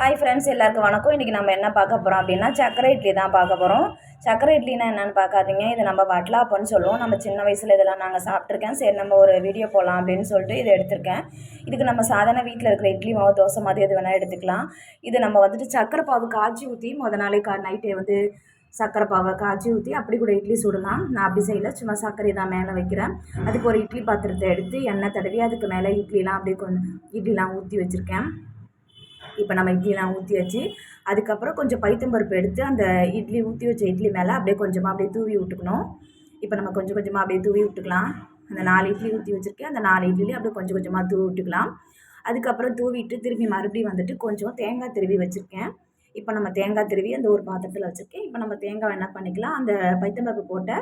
Hi friends எல்லாருக்கும் வணக்கம். இன்றைக்கி நம்ம என்ன பார்க்க போகிறோம் அப்படின்னா சக்கரை இட்லி தான் பார்க்க போகிறோம் சக்கரை இட்லினா என்னென்னு பார்க்காதீங்க. இது நம்ம வட்லாப்பன்னு சொல்லுவோம். நம்ம சின்ன வயசில் இதெல்லாம் நாங்கள் சாப்பிட்ருக்கேன் சரி நம்ம ஒரு வீடியோ போடலாம் அப்படின்னு சொல்லிட்டு இதை எடுத்திருக்கேன். இதுக்கு நம்ம சாதாரண வீட்டில் இருக்கிற இட்லி மாவு தோசை மாதிரி எது வேணால் எடுத்துக்கலாம். இது நம்ம வந்துட்டு சக்கரை பாவு காய்ச்சி ஊற்றி முத நாளே கா நைட்டே வந்து சக்கரை பாவை காய்ச்சி ஊற்றி அப்படி கூட இட்லி சுடலாம். நான் அப்படி செய்யல. சும்மா சர்க்கரை தான் மேலே வைக்கிறேன். அதுக்கு ஒரு இட்லி பாத்திரத்தை எடுத்து எண்ணெய் தடவி அதுக்கு மேலே இட்லிலாம் அப்படியே கொஞ்சம் இட்லிலாம் ஊற்றி வச்சுருக்கேன். இப்போ நம்ம இட்லிலாம் ஊற்றி வச்சு அதுக்கப்புறம் கொஞ்சம் பைத்தம்பருப்பு எடுத்து அந்த இட்லி ஊற்றி வச்ச இட்லி மேலே அப்படியே கொஞ்சமாக அப்படியே தூவி விட்டுக்கணும். இப்போ நம்ம கொஞ்சம் கொஞ்சமாக அப்படியே தூவி விட்டுக்கலாம். அந்த நாலு இட்லி ஊற்றி வச்சுருக்கேன். அந்த நாலு இட்லிலையும் அப்படியே கொஞ்சம் கொஞ்சமாக தூவி விட்டுக்கலாம். அதுக்கப்புறம் தூவிட்டு திரும்பி மறுபடியும் வந்துட்டு கொஞ்சம் தேங்காய் திருவி வச்சுருக்கேன். இப்போ நம்ம தேங்காய் திருவி அந்த ஒரு பாத்திரத்தில் வச்சுருக்கேன். இப்போ நம்ம தேங்காய் என்ன பண்ணிக்கலாம்? அந்த பைத்தம்பருப்பு போட்ட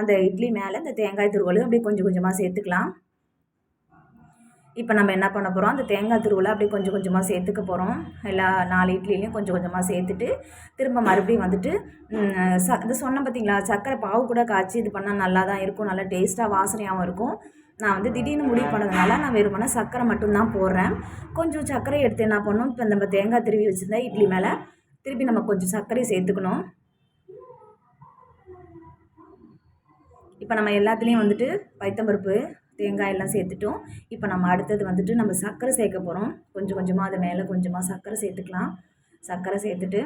அந்த இட்லி மேலே அந்த தேங்காய் துருவலும் அப்படியே கொஞ்சம் கொஞ்சமாக சேர்த்துக்கலாம். இப்போ நம்ம என்ன பண்ண போகிறோம் அந்த தேங்காய் துருவில் அப்படியே கொஞ்சம் கொஞ்சமாக சேர்த்துக்க போகிறோம் எல்லா நாலு இட்லிலையும் கொஞ்சம் கொஞ்சமாக சேர்த்துட்டு திரும்ப மறுபடியும் வந்துட்டு ச இது சொன்னேன் பார்த்தீங்களா? சர்க்கரை பாவு கூட காய்ச்சி இது பண்ணால் நல்லா தான் இருக்கும். நல்லா டேஸ்ட்டாக வாசனையாகவும் இருக்கும். நான் வந்து திடீர்னு முடிவு பண்ணதுனால நான் வெறுமனே சர்க்கரை மட்டும்தான் போடுறேன். கொஞ்சம் சர்க்கரை எடுத்து என்ன பண்ணணும்? இப்போ நம்ம தேங்காய் திருவி வச்சுருந்தா இட்லி மேலே திருப்பி நம்ம கொஞ்சம் சர்க்கரை சேர்த்துக்கணும். இப்போ நம்ம எல்லாத்துலேயும் வந்துட்டு பைத்தம்பருப்பு தேங்காயெல்லாம் சேர்த்துட்டோம். இப்போ நம்ம அடுத்தது வந்துட்டு நம்ம சர்க்கரை சேர்க்க போகிறோம் கொஞ்சம் கொஞ்சமாக அது மேலே கொஞ்சமாக சர்க்கரை சேர்த்துக்கலாம். சர்க்கரை சேர்த்துட்டு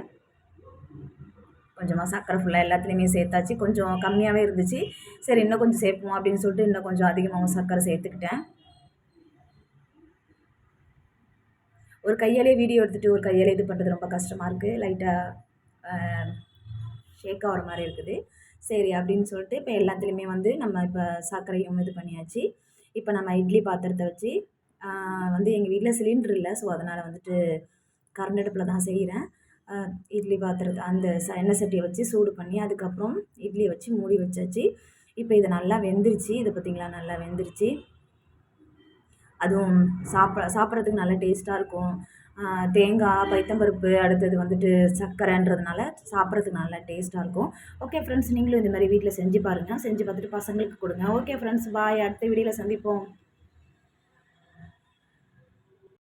கொஞ்சமாக சர்க்கரை ஃபுல்லாக எல்லாத்துலேயுமே சேர்த்தாச்சு. கொஞ்சம் கம்மியாகவே இருந்துச்சு. சரி இன்னும் கொஞ்சம் சேர்ப்போம் அப்படின்னு சொல்லிட்டு இன்னும் கொஞ்சம் அதிகமாகவும் சர்க்கரை சேர்த்துக்கிட்டேன். ஒரு கையாலே வீடியோ எடுத்துகிட்டு ஒரு கையாலே இது பண்ணுறது ரொம்ப கஷ்டமாக இருக்குது லைட்டாக ஷேக் ஆகிற மாதிரி இருக்குது. சரி அப்படின்னு சொல்லிட்டு இப்போ எல்லாத்துலேயுமே வந்து நம்ம இப்போ சர்க்கரையும் இது பண்ணியாச்சு. இப்போ நம்ம இட்லி பாத்திரத்தை வச்சு வந்து எங்கள் வீட்டில் சிலிண்டர் இல்லை. ஸோ அதனால் வந்துட்டு கரண்ட் அடுப்பில் தான் செய்கிறேன் இட்லி பாத்திரத்தை அந்த ச எண்ணெய் சட்டியை வச்சு சூடு பண்ணி அதுக்கப்புறம் இட்லியை வச்சு மூடி வச்சாச்சு. இப்போ இது நல்லா வெந்துருச்சு. இது பார்த்திங்களா நல்லா வெந்துருச்சு. அதுவும் சாப்பிட சாப்பிட்றதுக்கு நல்லா டேஸ்ட்டாக இருக்கும். தேங்காய் பைத்தம்பருப்பு அடுத்தது வந்துட்டு சர்க்கரைன்றதுனால சாப்பிட்றதுக்கு நல்லா டேஸ்ட்டாக இருக்கும். ஓகே ஃப்ரெண்ட்ஸ் நீங்களும் இந்த மாதிரி வீட்டில் செஞ்சு பாருங்கள் செஞ்சு பார்த்துட்டு பசங்களுக்கு கொடுங்க. ஓகே ஃப்ரெண்ட்ஸ் பாய் அடுத்த வீடியோவில் சந்திப்போம்.